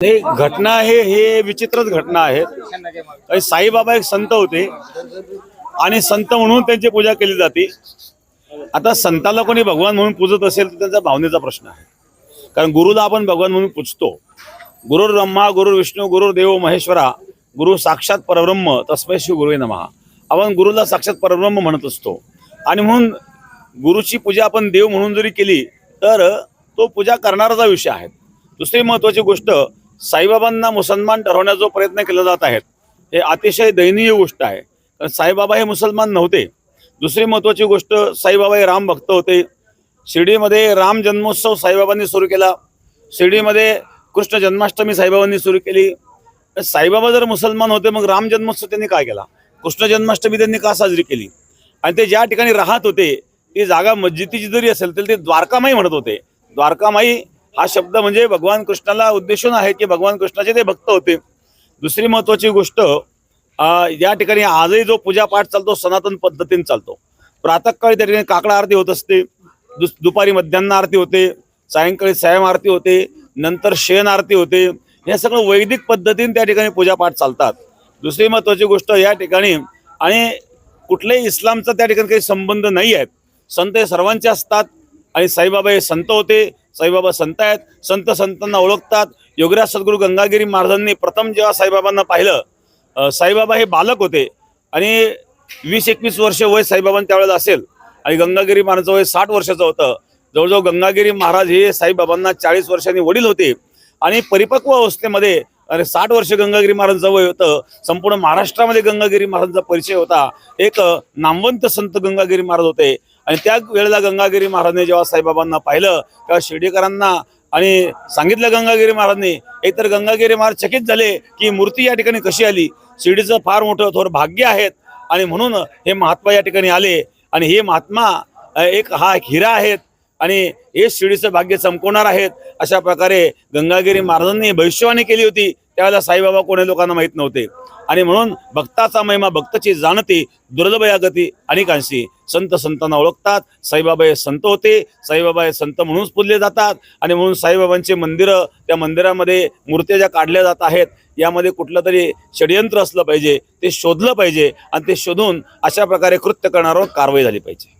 हे घटना हे हे विचित्रच घटना आहेत साईबाबा एक संत होते. आणि संत म्हणून त्यांची पूजा केली जाते. आता संताला कोणी भगवान म्हणून पूजत असेल तर त्यांचा भावनेचा प्रश्न आहे. कारण गुरुला आपण भगवान म्हणून पूजतो. गुरुर ब्रह्मा गुरु विष्णू गुरु देव महेश्वरा गुरु साक्षात परब्रह्म तस्मै श्री गुरुवे नमहा आपण गुरुला साक्षात परब्रह्म म्हणत असतो. आणि म्हणून गुरुची पूजा आपण देव म्हणून जरी केली तर तो पूजा करणाराचा विषय आहे. दुसरी महत्वाची गोष्ट साईबाबांना मुसलमान ठरवण्याचा जो प्रयत्न केला जात आहे हे अतिशय दयनीय गोष्ट आहे. कारण साईबाबा हे मुसलमान नव्हते. दुसरी महत्त्वाची गोष्ट साईबाबा हे राम भक्त होते. शिर्डीमध्ये राम जन्मोत्सव साईबाबांनी सुरू केला. शिर्डीमध्ये कृष्ण जन्माष्टमी साईबाबांनी सुरू केली. साईबाबा जर मुसलमान होते मग राम जन्मोत्सव त्यांनी काय केला? कृष्ण जन्माष्टमी त्यांनी का साजरी केली? आणि ते ज्या ठिकाणी राहत होते ती जागा मस्जिदीची जरी असेल तरी ते द्वारकामाई म्हणत होते. द्वारकामाई हा शब्द म्हणजे भगवान कृष्णाला उद्देशून आहे की भगवान कृष्णाचे ते भक्त होते. दुसरी महत्वाची गोष्ट या ठिकाणी आजही जो पूजापाठ चालतो सनातन पद्धतीने चालतो. प्रातःकाळी त्या ठिकाणी काकडा आरती होत असते दुस दुपारी मध्यान्ह आरती होते सायंकाळी सायम आरती होते नंतर शेण आरती होते हे सगळं वैदिक पद्धतीने त्या ठिकाणी पूजापाठ चालतात. दुसरी महत्वाची गोष्ट या ठिकाणी आणि कुठल्याही इस्लामचा त्या ठिकाणी काही संबंध नाही आहेत. संत हे सर्वांचे असतात आणि साईबाबा हे संत होते साईबाबा संत आहेत. संत संतांना ओळखतात. योगराज सद्गुरू गंगागिरी महाराजांनी प्रथम जेव्हा साईबाबांना पाहिलं साईबाबा हे बालक होते आणि वीस एकवीस वर्ष वय साईबाबांना त्यावेळेला असेल आणि गंगागिरी महाराजांचं वय साठ वर्षाचं होतं. जवळजवळ गंगागिरी महाराज हे साईबाबांना चाळीस वर्षांनी वडील होते आणि परिपक्व अवस्थेमध्ये अरे साठ वर्ष गंगागिरी महाराजांचं वय होतं. संपूर्ण महाराष्ट्रामध्ये गंगागिरी महाराजांचा परिचय होता. एक नामवंत संत गंगागिरी महाराज होते. आणि त्या वेळेला गंगागिरी महाराजांनी जेव्हा साईबाबांना पाहिलं तेव्हा शिर्डीकरांना आणि सांगितलं गंगागिरी महाराजांनी एकतर गंगागिरी महाराज चकित झाले की मूर्ती या ठिकाणी कशी आली? शिर्डीचं फार मोठं थोर भाग्य आहेत. आणि म्हणून हे महात्मा या ठिकाणी आले. आणि हे महात्मा एक हा एक हिरा आहेत. आणि हे शिर्डीचं भाग्य चमकवणार आहेत. अशा प्रकारे गंगागिरी महाराजांनी भविष्यवाणी केली होती. त्यावेळेला साईबाबा कोणी लोकांना माहीत नव्हते. आणि म्हणून भक्ताचा महिमा भक्ताची जाणती दुर्लभ या गती अनेकांशी संत संतांना ओळखतात साईबाबा हे संत होते. साईबाबा हे संत म्हणूनच पुजले जातात. आणि म्हणून साईबाबांचे मंदिरं त्या मंदिरामध्ये मूर्त्या ज्या काढल्या जात आहेत यामध्ये कुठलं तरी षडयंत्र असलं पाहिजे ते शोधलं पाहिजे. आणि ते शोधून अशा प्रकारे कृत्य करणाऱ्यावर कारवाई झाली पाहिजे.